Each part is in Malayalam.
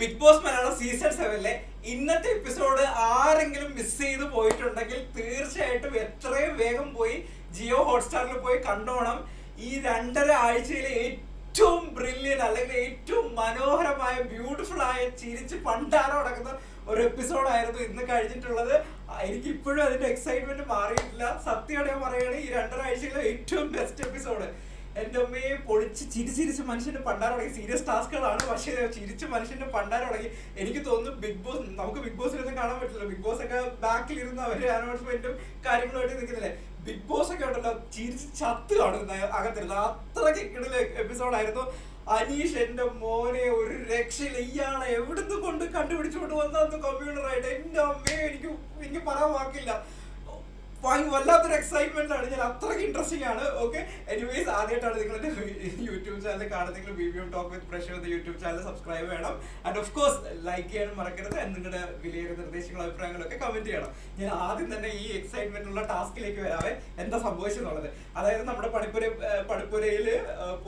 ബിഗ് ബോസ് മലയാളം സീസൺ സെവനിലെ ഇന്നത്തെ എപ്പിസോഡ് ആരെങ്കിലും മിസ് ചെയ്ത് പോയിട്ടുണ്ടെങ്കിൽ തീർച്ചയായിട്ടും എത്രയും വേഗം പോയി ജിയോ ഹോട്ട്സ്റ്റാറിൽ പോയി കണ്ടോണം. ഈ രണ്ടര ആഴ്ചയിലെ ഏറ്റവും ബ്രില്യൻ അല്ലെങ്കിൽ ഏറ്റവും മനോഹരമായ ബ്യൂട്ടിഫുൾ ആയ ചിരിച്ച് പണ്ടാരം അടക്കുന്ന ഒരു എപ്പിസോഡായിരുന്നു ഇന്ന് കഴിഞ്ഞിട്ടുള്ളത്. എനിക്ക് ഇപ്പോഴും അതിന്റെ എക്സൈറ്റ്മെന്റ് മാറിയിട്ടില്ല. സത്യം ഞാൻ പറയുകയാണെങ്കിൽ ഈ രണ്ടര ആഴ്ചയിലെ ഏറ്റവും ബെസ്റ്റ് എപ്പിസോഡ് എന്റെ അമ്മയെ പൊളിച്ച് ചിരി ചിരിച്ച് മനുഷ്യന്റെ പണ്ടാരം തുടങ്ങി. സീരിയസ് ടാസ്കുകളാണ് പക്ഷേ ചിരിച്ച് മനുഷ്യന്റെ പണ്ടാരം തുടങ്ങി. എനിക്ക് തോന്നുന്നു ബിഗ് ബോസ് നമുക്ക് ബിഗ് ബോസിലൊന്നും കാണാൻ പറ്റില്ല. ബിഗ് ബോസ് ഒക്കെ ബാക്കിൽ ഇരുന്ന് അവർ അനൗൺസ്മെന്റും കാര്യങ്ങളുമായിട്ട് നിൽക്കുന്നില്ലേ? ബിഗ് ബോസ് ഒക്കെ ഉണ്ടല്ലോ. ചിരിച്ച് ചത്ത് കാണുന്ന അകത്തിരുന്ന. അത്രയ്ക്ക് കിടല എപ്പിസോഡായിരുന്നു അനീഷ് എന്റെ മോനെ ഒരു രക്ഷയില്ല. ഇയാളെ എവിടുന്ന് കൊണ്ട് കണ്ടുപിടിച്ചുകൊണ്ട് വന്നു കമ്പ്യൂട്ടറായിട്ട് എന്റെ അമ്മയെ എനിക്ക് എനിക്ക് പറയാൻ വാക്കില്ല. വല്ലാത്തൊരു എക്സൈറ്റ്മെന്റ് ആണ്. ഞാൻ അത്രയ്ക്ക് ഇൻട്രസ്റ്റിംഗ് ആണ്. ഓക്കെ എനിവേസ് ആദ്യമായിട്ടാണ് എന്റെ യൂട്യൂബ് ചാനൽ കാണുന്നെങ്കിൽ ബിബിയും ടോക്ക് വിത്ത് പ്രഷർ എന്ന യൂട്യൂബ് ചാനൽ സബ്സ്ക്രൈബ് ചെയ്യണം ആൻഡ് ഓഫ് കോഴ്സ് ലൈക്ക് ചെയ്യാനും മറക്കരുത്. നിങ്ങളുടെ വിലയേറിയ നിർദ്ദേശങ്ങളും അഭിപ്രായങ്ങളൊക്കെ കമന്റ് ചെയ്യണം. ഞാൻ ആദ്യം തന്നെ ഈ എക്സൈറ്റ്മെന്റ് ഉള്ള ടാസ്കിലേക്ക് വരാവേ. എന്താ സംഭവിച്ചെന്നുള്ളത്. അതായത് നമ്മുടെ പണിപ്പുര പണിപ്പുരയിൽ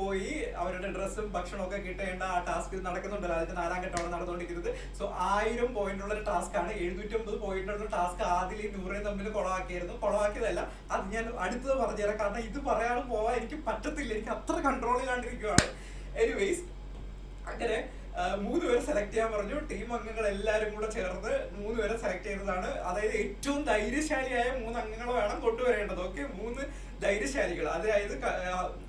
പോയി അവരുടെ ഡ്രസ്സും ഭക്ഷണവും ഒക്കെ കിട്ടേണ്ട ആ ടാസ്ക് നടക്കുന്നുണ്ടല്ലോ. അതിന്റെ നാലാം ഘട്ടമാണ് നടന്നുകൊണ്ടിരിക്കുന്നത്. സോ ആയിരം പോയിന്റ് ഉള്ള ഒരു ടാസ്ക് ആണ്. എഴുന്നൂറ്റമ്പത് പോയിന്റ് ഉള്ള ടാസ്ക് ആദ്യം നൂറേ തമ്മിൽ കുളമാക്കിയായിരുന്നു കുളമാക്കിയതല്ല അത് ഞാൻ അടുത്തത് പറഞ്ഞുതരാം. കാരണം ഇത് പറയാനും പോവാൻ എനിക്ക് പറ്റത്തില്ല. എനിക്ക് അത്ര കൺട്രോളിലാണ്ടിരിക്കുകയാണ് എനിവേസ് അങ്ങനെ മൂന്ന് പേരെ സെലക്ട് ചെയ്യാൻ പറഞ്ഞു. ടീം അംഗങ്ങൾ എല്ലാവരും കൂടെ ചേർന്ന് മൂന്ന് പേരെ സെലക്ട് ചെയ്തതാണ്. അതായത് ഏറ്റവും ധൈര്യശാലിയായ മൂന്ന് അംഗങ്ങൾ വേണം കൊണ്ടുവരേണ്ടത്. ഓക്കെ മൂന്ന് ധൈര്യശാലികൾ. അതായത്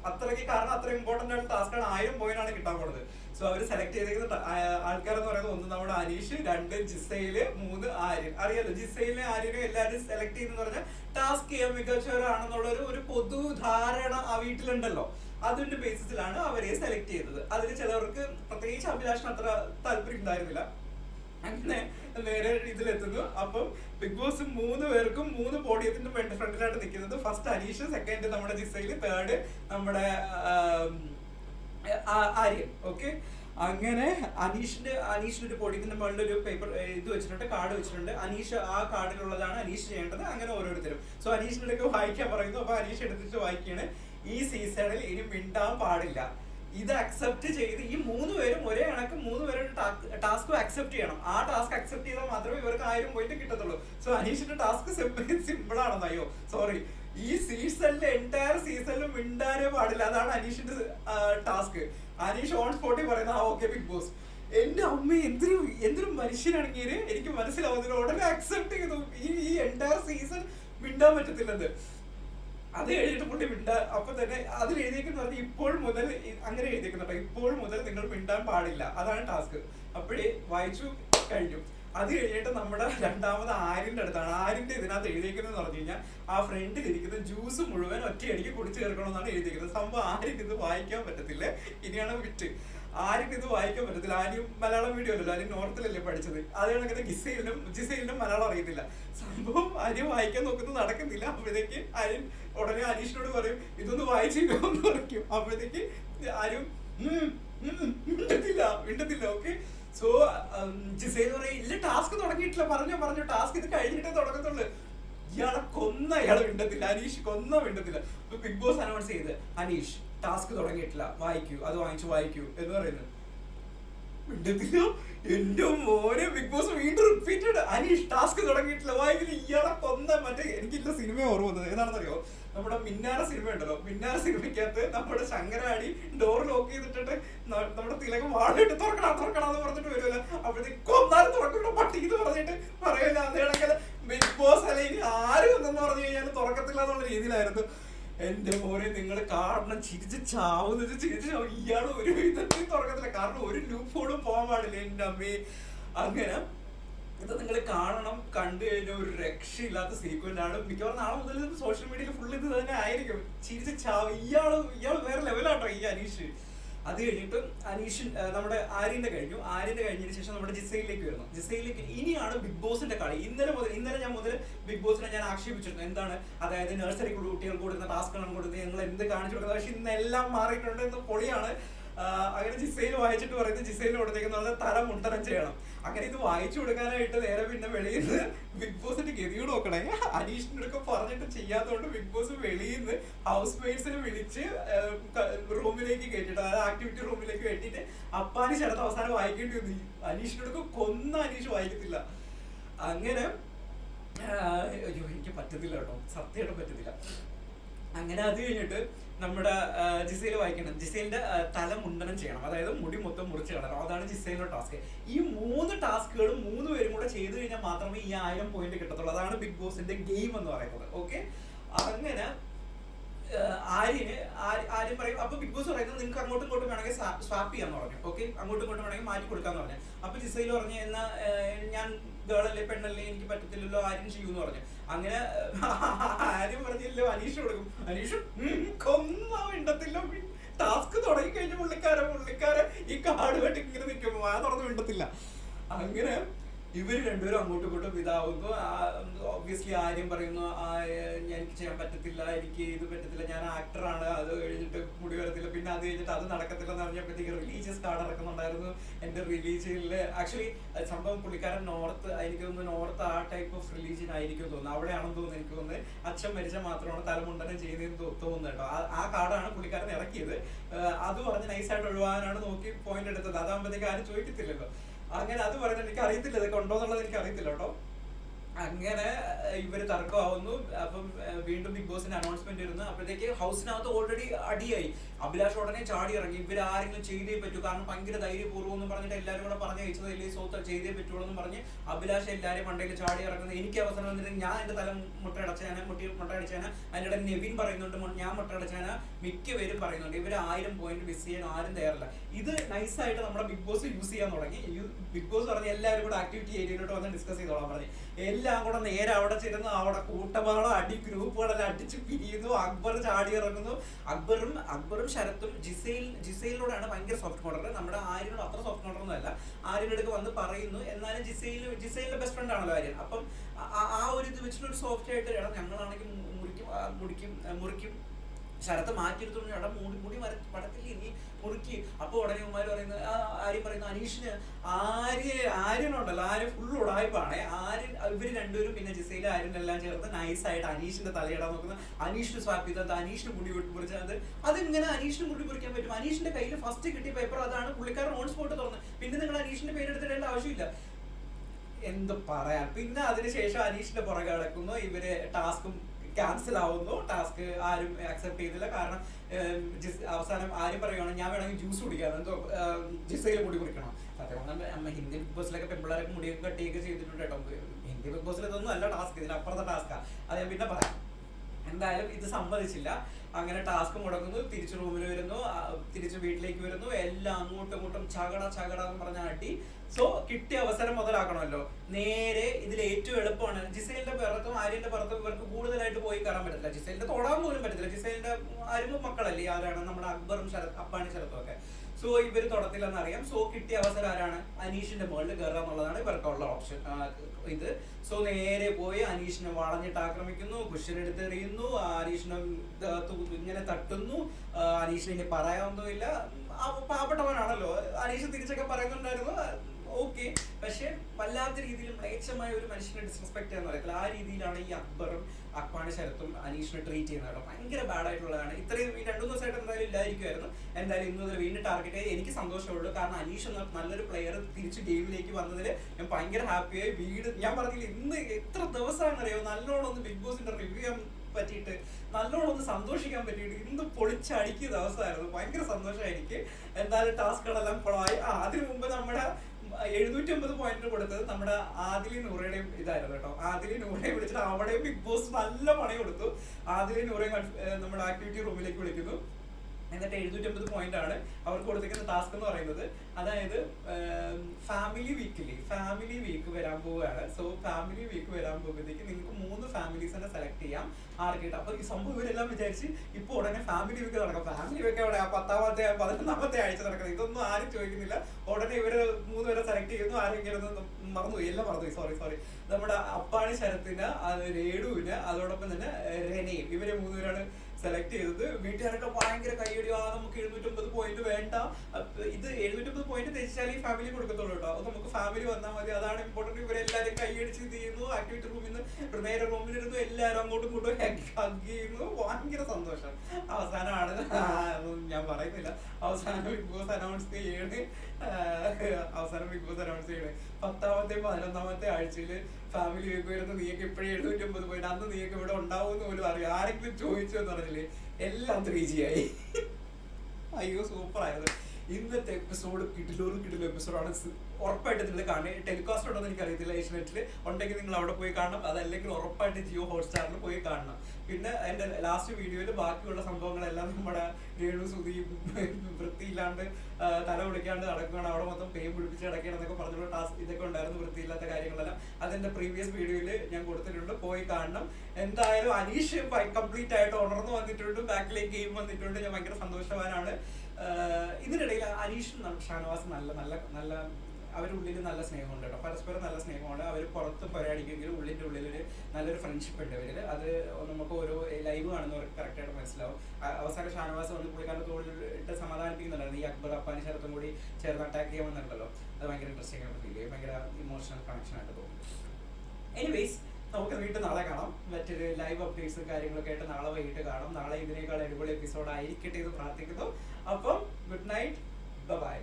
അത്രയ്ക്ക് കാരണം അത്ര ഇമ്പോർട്ടന്റ് ആയിട്ടുള്ള ടാസ്ക്കാണ് ആയിരം പോയിന്റ് ആണ് കിട്ടാൻ പോണത്. സോ അവർ സെലക്ട് ചെയ്തിരിക്കുന്ന ആൾക്കാർ എന്ന് പറയുന്നത് ഒന്ന് നമ്മുടെ അനീഷ് രണ്ട് ജിസയിൽ മൂന്ന് ആര്യൻ. അറിയാലോ ജിസയിലെ ആര്യനും എല്ലാവരും സെലക്ട് ചെയ്യുന്ന പറഞ്ഞാൽ ടാസ്ക് ചെയ്യാൻ മികച്ചവരാണെന്നുള്ള ഒരു പൊതു ധാരണ ആ വീട്ടിലുണ്ടല്ലോ. അതിന്റെ ബേസിസിലാണ് അവരെ സെലക്ട് ചെയ്തത്. അതിൽ ചിലവർക്ക് പ്രത്യേകിച്ച് അഭിലാഷം അത്ര താല്പര്യം ഉണ്ടായിരുന്നില്ല. അങ്ങനെ നേരെ ഇതിലെത്തുന്നു. അപ്പം ബിഗ് ബോസ് മൂന്ന് പേർക്കും മൂന്ന് പോഡിയത്തിന്റെ ഫ്രണ്ടിലാണ് നിൽക്കുന്നത്. ഫസ്റ്റ് അനീഷ് സെക്കൻഡ് നമ്മുടെ ജിസയിൽ തേർഡ് നമ്മുടെ ആര്യൻ ഓക്കെ? അങ്ങനെ അനീഷിന്റെ അനീഷിന്റെ ഒരു പൊടിക്കുന്ന മുകളിൽ ഒരു പേപ്പർ ഇത് വെച്ചിട്ടുണ്ട് കാർഡ് വെച്ചിട്ടുണ്ട്. അനീഷ് ആ കാർഡിലുള്ളതാണ് അനീഷ് ചെയ്യേണ്ടത് അങ്ങനെ ഓരോരുത്തരും. സോ അനീഷിന്റെ ഒക്കെ വായിക്കാൻ പറയുന്നു അപ്പൊ അനീഷ് എടുത്തിട്ട് വായിക്കുകയാണ്. ഈ സീസണിൽ ഇനി മിണ്ടാൻ പാടില്ല. ഇത് അക്സെപ്റ്റ് ചെയ്ത് ഈ മൂന്ന് പേരും ഒരേ കണക്ക് മൂന്ന് പേരും ടാസ്ക് അക്സെപ്റ്റ് ചെയ്യണം. ആ ടാസ്ക് അക്സെപ്റ്റ് ചെയ്താൽ മാത്രമേ ഇവർക്ക് ആയിരം പോയിന്റ് കിട്ടത്തുള്ളൂ. സോ അനീഷിന്റെ ടാസ്ക് സിമ്പിൾ ആണെന്നോ? അയ്യോ സോറി ഈ സീസണിലെ എന്റയർ സീസണിലും മിണ്ടാനേ പാടില്ല. അതാണ് അനീഷിന്റെ ടാസ്ക് അനീഷ് ഓൺ സ്പോട്ടിൽ പറയുന്ന ആ ഓക്കെ ബിഗ് ബോസ് എന്റെ അമ്മ എന്തൊരു എന്തൊരു മനുഷ്യനാണെങ്കിൽ എനിക്ക് മനസ്സിലാവുന്നില്ല ഉടനെ അക്സെപ്റ്റ് ചെയ്തു. ഈ ഈ എന്റയർ സീസൺ മിണ്ടാൻ പറ്റത്തില്ലെന്ന്. അത് എഴുതിയിട്ട് പുള്ളി മിണ്ട അപ്പൊ തന്നെ അതിൽ എഴുതിയേക്കെന്ന് പറഞ്ഞാൽ ഇപ്പോൾ മുതൽ അങ്ങനെ എഴുതിയേക്കുന്നുണ്ടോ. ഇപ്പോൾ മുതൽ നിങ്ങൾ മിണ്ടാൻ പാടില്ല. അതാണ് ടാസ്ക് അപ്പോഴേ വായിച്ചു കഴിഞ്ഞു. അത് കഴിഞ്ഞിട്ട് നമ്മുടെ രണ്ടാമത് ആര്യന്റെ അടുത്താണ് ആര്യന്റെ ഇതിനകത്ത് എന്ന് പറഞ്ഞു കഴിഞ്ഞാൽ ആ ഫ്രണ്ടിൽ ഇരിക്കുന്ന ജ്യൂസ് മുഴുവൻ ഒറ്റയടിക്ക് കുടിച്ചു ചേർക്കണമെന്നാണ് എഴുതിയിരിക്കുന്നത് സംഭവം ആര്യൻ ഇത് വായിക്കാൻ പറ്റത്തില്ല ഇനിയാണ് വിറ്റ് ആരും ഇത് വായിക്കാൻ പറ്റത്തില്ല ആരും മലയാളം വീഡിയോ അല്ലല്ലോ ആരും നോർത്തിലല്ലേ പഠിച്ചത് അത് കണക്കിന് ഗിസയിലും ജിസയിലും മലയാളം അറിയത്തില്ല സംഭവം ആര്യം വായിക്കാൻ നോക്കുന്നത് നടക്കുന്നില്ല അപ്പോഴത്തേക്ക് ആരും ഉടനെ അനീഷിനോട് പറയും ഇതൊന്ന് വായിച്ചില്ലോ എന്ന് പറയും അപ്പോഴത്തേക്ക് ഉം, മിണ്ടത്തില്ല മിണ്ടത്തില്ല ഓക്കെ സോ ജിസയിൽ പറയും ഇല്ല ടാസ്ക് തുടങ്ങിയിട്ടില്ല. പറഞ്ഞു പറഞ്ഞു. ടാസ്ക് ഇത് കഴിഞ്ഞിട്ടേ തുടങ്ങത്തുള്ളൂ. ഇയാളെ കൊന്ന ഇയാളെ വിണ്ടത്തില്ല അനീഷ് കൊന്ന വിണ്ടത്തില്ല ബിഗ് ബോസ് അനൗൺസ് ചെയ്ത് അനീഷ് ടാസ്ക് തുടങ്ങിയിട്ടില്ല. വായിക്കൂ. അത് വാങ്ങിച്ചു വായിക്കൂ. എന്ന് പറയുന്നത്. എന്റെ മോനെ ബിഗ് ബോസ് വീണ്ടും റിപ്പീറ്റഡ് അനീഷ് ടാസ്ക് തുടങ്ങിയിട്ടില്ല. വായിക്കില്ല ഇയാളെ കൊന്ന മറ്റേ എനിക്കില്ല സിനിമ ഓർമ്മ വന്നത്. ഏതാണെന്നറിയോ? നമ്മുടെ മിന്നാര സിനിമ ഉണ്ടല്ലോ. മിന്നാര സിനിമയ്ക്കകത്ത് നമ്മുടെ ശങ്കരാടി ഡോർ ലോക്ക് ചെയ്തിട്ടിട്ട് നമ്മുടെ തിലകം വാളിട്ട് തുറക്കണം തുറക്കണം എന്ന് പറഞ്ഞിട്ട് വരുമല്ലോ അപ്പോഴത്തേക്ക് കൊന്നാലും തുറക്കണോ പട്ടി എന്ന് പറഞ്ഞിട്ട് പറയില്ല അതേ ബിഗ് ബോസ് അല്ല ഇനി ആരും ഒന്നെന്ന് പറഞ്ഞു കഴിഞ്ഞാൽ തുറക്കത്തില്ല എന്നുള്ള രീതിയിലായിരുന്നു. എന്റെ മോനെ നിങ്ങൾ കാരണം ചിരിച്ച് ചാവുന്നത് ചിരിച്ച് ഇയാൾ ഒരു വിധത്തിൽ തുറക്കത്തില്ല. കാരണം ഒരു ലൂപ്പ് ഹോളും പോകാൻ പാടില്ല. എന്റെ അമ്മേ. അങ്ങനെ ഇത് നിങ്ങൾ കാണണം. കണ്ടു കഴിഞ്ഞാൽ ഒരു രക്ഷയില്ലാത്ത സീക്വന്റ് ആണ്. മിക്കവാറും നാളെ മുതൽ സോഷ്യൽ മീഡിയയിൽ ഫുൾ ഇത് തന്നെ ആയിരിക്കും. ചിരിച്ച് ചാവ്. ഇയാൾ ഇയാൾ വേറെ ലെവലാട്ടോ ഈ അനീഷ്. അത് കഴിഞ്ഞിട്ട് അനീഷ് നമ്മുടെ ആര്യന്റെ കഴിഞ്ഞു. ആര്യന്റെ കഴിഞ്ഞതിന് ശേഷം നമ്മുടെ ജിസയിലേക്ക് വരുന്നു. ജിസയിലേക്ക് ഇനിയാണ് ബിഗ് ബോസിന്റെ കളി. ഇന്നലെ മുതൽ ഇന്നലെ ഞാൻ മുതൽ ബിഗ് ബോസിനെ ഞാൻ ആക്ഷേപിച്ചിരുന്നു. എന്താണ്? അതായത് നഴ്സറി കുട്ടികൾ കൊടുക്കുന്ന ടാസ്ക് കൊടുത്ത് ഞങ്ങൾ എന്ത് കാണിച്ചു കൊടുക്കുന്നത് പക്ഷെ ഇന്നെല്ലാം മാറിയിട്ടുണ്ട് എന്ന് പൊളിയാണ്. അങ്ങനെ ജിസയിൽ വായിച്ചിട്ട് പറയുന്നത് ജിസയിൽ കൊടുത്തേക്കുന്ന പറഞ്ഞാൽ തല മുണ്ടനം ചെയ്യണം. അങ്ങനെ ഇത് വായിച്ചു കൊടുക്കാനായിട്ട് നേരെ പിന്നെ വെളിയിൽ നിന്ന് ബിഗ് ബോസിന്റെ ഗതിയോട് നോക്കണേ. അനീഷിന്റെ അടുക്ക പറഞ്ഞിട്ട് ചെയ്യാത്തതുകൊണ്ട് ബിഗ് ബോസ് വെളിയിൽ നിന്ന് ഹൗസ് മെയ്റ്റ്സിനെ വിളിച്ച് റൂമിലേക്ക് കയറ്റിട്ട് അതായത് ആക്ടിവിറ്റി റൂമിലേക്ക് കയറ്റിട്ട് അപ്പാനി ചേർത്ത് അവസാനം വായിക്കേണ്ടി വന്നു. അനീഷിന്റെ അടുക്ക കൊന്ന അനീഷ് വായിക്കത്തില്ല. അങ്ങനെ അയ്യോ എനിക്ക് പറ്റത്തില്ല കേട്ടോ. സത്യമായിട്ട് പറ്റത്തില്ല. അങ്ങനെ അത് കഴിഞ്ഞിട്ട് നമ്മുടെ ജിസയിൽ വായിക്കണം. ജിസയിലിന്റെ തല മുണ്ടനം ചെയ്യണം. അതായത് മുടി മൊത്തം മുറിച്ച് കളയണം. അതാണ് ജിസയിലെ ടാസ്ക്. ഈ മൂന്ന് ടാസ്കുകളും മൂന്ന് പേരും കൂടെ ചെയ്തു കഴിഞ്ഞാൽ മാത്രമേ ഈ ആയിരം പോയിന്റ് കിട്ടത്തുള്ളൂ. അതാണ് ബിഗ് ബോസിന്റെ ഗെയിം എന്ന് പറയുന്നത്. ഓക്കെ അങ്ങനെ ആര്യന് ആര്യം പറയും. അപ്പൊ ബിഗ് ബോസ് പറയുന്നത് നിങ്ങൾക്ക് അങ്ങോട്ടും ഇങ്ങോട്ടും വേണമെങ്കിൽ സ്വാപ്പ് ചെയ്യാന്ന് പറഞ്ഞു. ഓക്കെ അങ്ങോട്ടും ഇങ്ങോട്ടും വേണമെങ്കിൽ മാറ്റി കൊടുക്കാന്ന് പറഞ്ഞു. അപ്പൊ ജിസയിൽ പറഞ്ഞു എന്നാ ഞാൻ ഗേളല്ലേ പെണ്ണല്ലേ എനിക്ക് പറ്റത്തില്ലല്ലോ ആര്യം ചെയ്യൂന്ന് പറഞ്ഞു. അങ്ങനെ അനീഷ് കൊടുക്കും. അനീഷ് കൊന്ന മിണ്ടത്തില്ല. ടാസ്ക് തുടങ്ങി കഴിഞ്ഞ പുള്ളിക്കാരൻ പുള്ളിക്കാരൻ ഈ കാട് വെട്ടിങ്ങനെ നിൽക്കുമ്പോ ആ തുറന്ന് മിണ്ടത്തില്ല. അങ്ങനെ ഇവർ രണ്ടുപേരും അങ്ങോട്ടും ഇങ്ങോട്ടും ആ ഒബ്വിയസ്ലി ആര്യം പറയുന്നു എനിക്ക് ചെയ്യാൻ പറ്റത്തില്ല എനിക്ക് ഇത് പറ്റത്തില്ല ഞാൻ ആക്ടറാണ് അത് കഴിഞ്ഞിട്ട് മുടി വരത്തില്ല പിന്നെ അത് കഴിഞ്ഞിട്ട് അത് നടക്കത്തില്ല എന്ന് പറഞ്ഞപ്പോഴത്തേക്ക് റിലീജിയസ് കാർഡ് ഇറക്കുന്നുണ്ടായിരുന്നു എന്റെ റിലീജിയനിൽ ആക്ച്വലി സംഭവം പുള്ളിക്കാരൻ നോർത്ത് എനിക്ക് തോന്നുന്നു നോർത്ത് ആ ടൈപ്പ് ഓഫ് റിലീജിയൻ ആയിരിക്കും തോന്നുന്നു. അവിടെയാണെന്ന് തോന്നുന്നു എനിക്ക് തോന്നുന്നത് അച്ഛൻ മരിച്ച മാത്രമാണ് തലമുണ്ടനം ചെയ്യുന്നതെന്ന് തോന്നുന്നു കേട്ടോ. ആ- കാർഡാണ് പുള്ളിക്കാരൻ ഇറക്കിയത്. അത് പറഞ്ഞ് നൈസായിട്ട് ഒഴിവാകാനാണ് നോക്കി പോയിന്റ് എടുത്തത്. അതാകുമ്പോഴത്തേക്ക് ആരും ചോദിക്കത്തില്ലല്ലോ. അങ്ങനെ അത് പറഞ്ഞിട്ട് എനിക്ക് അറിയത്തില്ല ഇതൊക്കെ ഉണ്ടോ എന്നുള്ളത് എനിക്ക് അറിയത്തില്ല കേട്ടോ. അങ്ങനെ ഇവർ തർക്കമാവുന്നു. അപ്പം വീണ്ടും ബിഗ് ബോസിന്റെ അനൗൺസ്മെന്റ് ഇരുന്നു അപ്പോഴത്തേക്ക് ഹൗസിനകത്ത് ഓൾറെഡി അടിയായി. അഭിലാഷ് ഉടനെ ചാടി ഇറങ്ങി. ഇവർ ആരെങ്കിലും ചെയ്തേ പറ്റൂ. കാരണം ഭയങ്കര ധൈര്യപൂർവം എന്ന് പറഞ്ഞിട്ട് എല്ലാവരും കൂടെ പറഞ്ഞു അയച്ചതല്ലേ സോത്ത് ചെയ്തേ പറ്റുള്ളൂ എന്ന് പറഞ്ഞ് അഭിലാഷ് എല്ലാവരും മണ്ടയിൽ ചാടി ഇറങ്ങുന്നത്. എനിക്ക് അവസരം വന്നിട്ട് ഞാൻ എന്റെ തല മുട്ട അടച്ചാന മുട്ടി മുട്ട അടിച്ചാന. ഇടയിൽ നെവിൻ പറയുന്നുണ്ട് ഞാൻ മുട്ട അടച്ചാന. മിക്കവരും പറയുന്നുണ്ട് ഇവർ ആയിരം പോയിന്റ് മിസ് ചെയ്യാൻ ആരും തയ്യാറില്ല. ഇത് നൈസായിട്ട് നമ്മുടെ ബിഗ് ബോസ് യൂസ് ചെയ്യാൻ തുടങ്ങി. ബിഗ് ബോസ് പറഞ്ഞ് എല്ലാവരും കൂടെ ആക്ടിവിറ്റി ഏരിയയിലോട്ട് വന്ന് ഡിസ്കസ് ചെയ്തോളാം പറഞ്ഞു. എല്ലാം കൂടെ നേരെ അവിടെ ചെല്ലുന്നു അവിടെ കൂട്ടമാളം അടി ഗ്രൂപ്പുകളെല്ലാം അടിച്ച് പിരിയുന്നു. അക്ബർ ചാടി ഇറങ്ങുന്നു. അക്ബറും അക്ബറും ശരത്തും ജിസൈൽ ജിസൈലിനോടാണ് ഭയങ്കര സോഫ്റ്റ് കോർണർ നമ്മുടെ ആര്യനോട് അത്ര സോഫ്റ്റ് കോർണർ ഒന്നും അല്ല. ആര്യന്റെ വന്ന് പറയുന്നു. എന്നാലും ജിസൈൽ ജിസൈലിന്റെ ബെസ്റ്റ് ഫ്രണ്ട് ആണല്ലോ ആര്യൻ. അപ്പം ആ- ഒരു ഇത് വെച്ചിട്ട് ഒരു സോഫ്റ്റ് ആയിട്ട് എടാ ഞങ്ങളാണെങ്കിൽ മുറിക്കും മുറിക്കും മുറിക്കും ശരത്ത് മാറ്റിയെടുത്തോണ്ട് അവിടെ മുടി മുടി മര പടത്തില്ല ഇനി മുറുക്കി. അപ്പൊ ഉടനെ ഉമ്മാര് പറയുന്നത് ആര്യം പറയുന്നു അനീഷിന് ആര്യ ആര്യനുണ്ടല്ലോ ആര്യ ഫുൾ ഉടായ്പാണ്. ആര്യൻ ഇവർ രണ്ടുപേരും പിന്നെ ജിസയിലെ ആര്യനെല്ലാം ചേർത്ത് നൈസായിട്ട് അനീഷിന്റെ തലയിടാൻ നോക്കുന്നത്. അനീഷിന് സ്വാപ്പ് ചെയ്തത് അനീഷിന് മുടി അത് അതെങ്ങനെ അനീഷിന് മുടി മുറിക്കാൻ പറ്റും? അനീഷിന്റെ കയ്യിൽ ഫസ്റ്റ് കിട്ടിയ പേപ്പർ അതാണ് പുള്ളിക്കാരൻ ഓൺ സ്പോട്ട് തോന്നുന്നത് പിന്നെ നിങ്ങൾ അനീഷിന്റെ പേര് എടുത്തിടേണ്ട ആവശ്യമില്ല. എന്ത് പറയാൻ പിന്നെ അതിനുശേഷം അനീഷിന്റെ പുറകെ കിടക്കുന്നു ഇവർ ടാസ്കും ക്യാൻസൽ ആവുന്നു. ടാസ്ക് ആരും അക്സെപ്റ്റ് ചെയ്യുന്നില്ല. കാരണം അവസാനം ആരും പറയുകയാണ് ഞാൻ വേണമെങ്കിൽ ജ്യൂസ് കുടിക്കാം. എന്തോ ജിസയിൽ മുടി കുടിക്കണം സത്യം പറഞ്ഞാൽ ഹിന്ദി ബിഗ് ബോസിലൊക്കെ പെമ്പിളാരൊക്കെ മുടിയൊക്കെ കട്ടിയൊക്കെ ചെയ്തിട്ടുണ്ട് കേട്ടോ. ഹിന്ദി ബിഗ് ബോസിൽ ഇതൊന്നും അല്ല ടാസ്ക് ഇതിനപ്പുറത്തെ അപ്പുറത്തെ ടാസ്കാ അത് ഞാൻ പിന്നെ പറയാം. എന്തായാലും ഇത് സമ്മതിച്ചില്ല. അങ്ങനെ ടാസ്ക് മുടങ്ങുന്നു. തിരിച്ച് റൂമിൽ വരുന്നു. തിരിച്ച് വീട്ടിലേക്ക് വരുന്നു. എല്ലാം അങ്ങോട്ടും ഇങ്ങോട്ടും ചകട ചകട എന്ന് പറഞ്ഞ അടി. സോ കിട്ടിയ അവസരം മുതലാക്കണമല്ലോ. നേരെ ഇതിൽ ഏറ്റവും എളുപ്പമാണ്. ജിസൈലിന്റെ പുറത്തും ആര്യന്റെ പുറത്തും ഇവർക്ക് കൂടുതലായിട്ട് പോയി കയറാൻ പറ്റില്ല ജിസൈലിന്റെ തൊടാൻ പോലും പറ്റില്ല ജിസൈലിന്റെ ആരും മക്കളല്ലേ? ആരാണ്? നമ്മുടെ അക്ബറും ശരത് അപ്പാണി ശരത്തും ഒക്കെ. സോ ഇവർ തുടത്തില്ലെന്ന് അറിയാം. സോ കിട്ടിയ അവസരം ആരാണ്? അനീഷിന്റെ മുകളിൽ കയറുക എന്നുള്ളതാണ് ഇവർക്കുള്ള ഓപ്ഷൻ ഇത്. സോ നേരെ പോയി അനീഷിനെ വളഞ്ഞിട്ട് ആക്രമിക്കുന്നു കുഷൻ എറിയുന്നു അനീഷിനെ ഇങ്ങനെ തട്ടുന്നു. അനീഷിനെ ഇനി പറയാനൊന്നുമില്ല പാവപ്പെട്ടവനാണല്ലോ. അനീഷ് തിരിച്ചൊക്കെ പറയുന്നുണ്ടായിരുന്നു. ഓക്കെ പക്ഷെ വല്ലാത്ത രീതിയിൽ മ്ലേച്ഛമായ ഒരു മനുഷ്യനെ ഡിസ്റെസ്പെക്ട് ചെയ്യാന്ന് പറയത്തില്ല. ആ രീതിയിലാണ് ഈ അക്ബറും അക്ബാണ് ശരത്തും അനീഷിനെ ട്രീറ്റ് ചെയ്യുന്നത് കേട്ടോ. ഭയങ്കര ബാഡായിട്ടുള്ളതാണ് ഇത്രയും ഈ രണ്ടു ദിവസമായിട്ട് എന്തായാലും ഇല്ലായിരിക്കുമായിരുന്നു എന്തായാലും ഇന്ന് മുതൽ വീണ്ടും ടാർഗറ്റ് ചെയ്ത് എനിക്ക് സന്തോഷമുള്ളൂ. കാരണം അനീഷ് എന്ന നല്ലൊരു പ്ലെയർ തിരിച്ച് ഗെയിമിലേക്ക് വന്നതിൽ ഞാൻ ഭയങ്കര ഹാപ്പിയായി വീട് ഞാൻ പറഞ്ഞില്ല ഇന്ന് എത്ര അറിയോ നല്ലോണം ഒന്ന് ബിഗ് ബോസിന്റെ റിവ്യൂ ചെയ്യാൻ പറ്റിയിട്ട് നല്ലോണം ഒന്ന് സന്തോഷിക്കാൻ പറ്റിയിട്ട് ഇന്ന് പൊളിച്ചടിക്കിയ ദിവസമായിരുന്നു. ഭയങ്കര സന്തോഷമായിരിക്കും എന്തായാലും ടാസ്കുകളെല്ലാം കുളമായി ആ അതിനു മുമ്പ് നമ്മുടെ എഴുന്നൂറ്റി അമ്പത് പോയിന്റ് കൊടുത്തത് നമ്മുടെ ആദിലി നൂറയുടെയും ഇതായിരുന്നു കേട്ടോ. ആദിലി നൂറയെ വിളിച്ചിട്ട് അവിടെയും ബിഗ് ബോസ് നല്ല പണി കൊടുത്തു. ആദിലി നൂറയും നമ്മുടെ ആക്ടിവിറ്റി റൂമിലേക്ക് വിളിക്കുന്നു. എന്നിട്ട് എഴുന്നൂറ്റമ്പത് പോയിന്റ് ആണ് അവർക്ക് കൊടുത്തിരിക്കുന്ന ടാസ്ക് എന്ന് പറയുന്നത്. അതായത് ഫാമിലി വീക്കിലി ഫാമിലി വീക്ക് വരാൻ പോവുകയാണ്. സോ ഫാമിലി വീക്ക് വരാൻ പോകുമ്പോഴത്തേക്ക് നിങ്ങൾക്ക് മൂന്ന് ഫാമിലീസിനെ സെലക്ട് ചെയ്യാം. ആർക്കിട്ട് അപ്പൊ ഈ സംഭവം ഇവരെല്ലാം വിചാരിച്ച് ഇപ്പൊ ഉടനെ ഫാമിലി വീക്ക് നടക്കാം. ഫാമിലി വീക്ക് അവിടെ പത്താമത്തെ പതിനൊന്നാമത്തെ ആഴ്ച നടക്കുന്നത്. ഇതൊന്നും ആരും ചോദിക്കുന്നില്ല. ഉടനെ ഇവർ മൂന്ന് പേരെ സെലക്ട് ചെയ്യുന്നു. ആരെങ്കിലും മറന്നുപോയി എല്ലാം മറന്നുപോയി സോറി സോറി നമ്മുടെ അപ്പാണി ശരത്തിന് രേണുവിന് അതോടൊപ്പം തന്നെ രനയും. ഇവരെ മൂന്നുപേരാണ് സെലക്ട് ചെയ്തത്. വീട്ടുകാരൊക്കെ ഭയങ്കര കൈയടി ആ നമുക്ക് എഴുന്നൂറ്റമ്പത് പോയിന്റ് വേണ്ട. അപ്പൊ ഇത് എഴുന്നൂറ്റമ്പത് പോയിന്റ് തെച്ചാൽ ഈ ഫാമിലി കൊടുക്കത്തുള്ളൂ കേട്ടോ. അത് നമുക്ക് ഫാമിലി വന്നാൽ മതി. അതാണ് ഇമ്പോർട്ടന്റ് ഇവരെല്ലാരും കൈയടിച്ച് ഇത് ചെയ്യുന്നു. ആക്ടിവിറ്റി റൂമിൽ നിന്ന് നേരെ റൂമിലിരുന്നു എല്ലാവരും അങ്ങോട്ടും ഇങ്ങോട്ടും ഹഗ് ചെയ്യുന്നു. ഭയങ്കര സന്തോഷം. അവസാനമാണ്. ഞാൻ പറയുന്നില്ല. അവസാനം ബിഗ് ബോസ് അനൗൺസ് ചെയ്യണേ. അവസാനം ബിഗ് ബോസ് അനൗൺസ് ചെയ്യണേ. പത്താമത്തെ പതിനൊന്നാമത്തെ ആഴ്ചയിൽ ഫാമിലി വരുന്ന നീയൊക്കെ ഇപ്പോഴും എഴുന്നൂറ്റമ്പത് പോയിട്ട് അന്ന് നീയൊക്കെ ഇവിടെ ഉണ്ടാവും പോലും അറിയാം. ആരെങ്കിലും ചോദിച്ചു എന്ന് പറഞ്ഞില്ലേ? എല്ലാം ത്രീ ജി ആയി. അയ്യോ സൂപ്പർ ആയിരുന്നു. ഇന്നത്തെ എപ്പിസോഡ് കിടിലൂർ കിടിലൂർ എപ്പിസോഡാണ് ഉറപ്പായിട്ട് നിങ്ങൾ കാണുക. ടെലികാസ്റ്റ് ഉണ്ടോ എന്ന് എനിക്ക് അറിയത്തില്ല ഏഷ്യനെറ്റിൽ ഉണ്ടെങ്കിൽ നിങ്ങൾ അവിടെ പോയി കാണണം. അതല്ലെങ്കിൽ ഉറപ്പായിട്ട് ജിയോ ഹോട്ട്സ്റ്റാറിൽ പോയി കാണണം. പിന്നെ എന്റെ ലാസ്റ്റ് വീഡിയോയിൽ ബാക്കിയുള്ള സംഭവങ്ങളെല്ലാം നമ്മുടെ രേണു സുധി വൃത്തിയില്ലാണ്ട് തല വിളിക്കാണ്ട് നടക്കുകയാണ്. അവിടെ മൊത്തം പേ പിടിപ്പിച്ച് കിടക്കണം എന്നൊക്കെ പറഞ്ഞുള്ള ടാസ്ക് ഇതൊക്കെ ഉണ്ടായിരുന്നു വൃത്തിയില്ലാത്ത കാര്യങ്ങളെല്ലാം. അതിന്റെ പ്രീവിയസ് വീഡിയോയിൽ ഞാൻ കൊടുത്തിട്ടുണ്ട്. പോയി കാണണം. എന്തായാലും അനീഷ് കംപ്ലീറ്റ് ആയിട്ട് ഉണർന്നു വന്നിട്ടുണ്ട്. ബാക്കിലേക്ക് ഗെയിം വന്നിട്ടുണ്ട്. ഞാൻ ഭയങ്കര സന്തോഷവാനാണ്. ഇതിനിടയിൽ അനീഷും ഷാനവാസും നല്ല നല്ല നല്ല അവരുള്ളിൽ നല്ല സ്നേഹമുണ്ട് കേട്ടോ. പരസ്പരം നല്ല സ്നേഹമുണ്ട്. അവർ പുറത്ത് പോരാടിക്കുമെങ്കിലും ഉള്ളിന്റെ ഉള്ളിൽ ഒരു നല്ലൊരു ഫ്രണ്ട്ഷിപ്പ് ഉണ്ട് ഇവരിൽ അത് നമുക്ക് ഓരോ ലൈവ് കാണുന്നവർക്ക് കറക്റ്റായിട്ട് മനസ്സിലാവും. അവസാന ഷാനവാസ് വന്ന് പുള്ളിക്കാരുടെ തോളിലിട്ട് സമാധാനിപ്പിക്കുന്നുണ്ടായിരുന്നു. ഈ അക്ബർ അപ്പാനി ശരത്തും കൂടി ചേർന്ന് അറ്റാക്ക് ചെയ്യാമെന്നുണ്ടല്ലോ. അത് ഭയങ്കര ഇൻട്രസ്റ്റിംഗ് ആയിട്ട് ഫീൽ ചെയ്യും. ഭയങ്കര ഇമോഷണൽ കണക്ഷൻ ആയിട്ട് തോന്നും. എനിവേസ് നമുക്ക് വീണ്ടും നാളെ കാണാം. മറ്റൊരു ലൈവ് അപ്ഡേറ്റ്സും കാര്യങ്ങളൊക്കെ ആയിട്ട് നാളെ വൈകിട്ട് കാണാം. നാളെ ഇതിനേക്കാൾ അടിപൊളി എപ്പിസോഡ് ആയിരിക്കട്ടെ എന്ന് പ്രാർത്ഥിക്കുന്നു. അപ്പം ഗുഡ് നൈറ്റ് ബൈ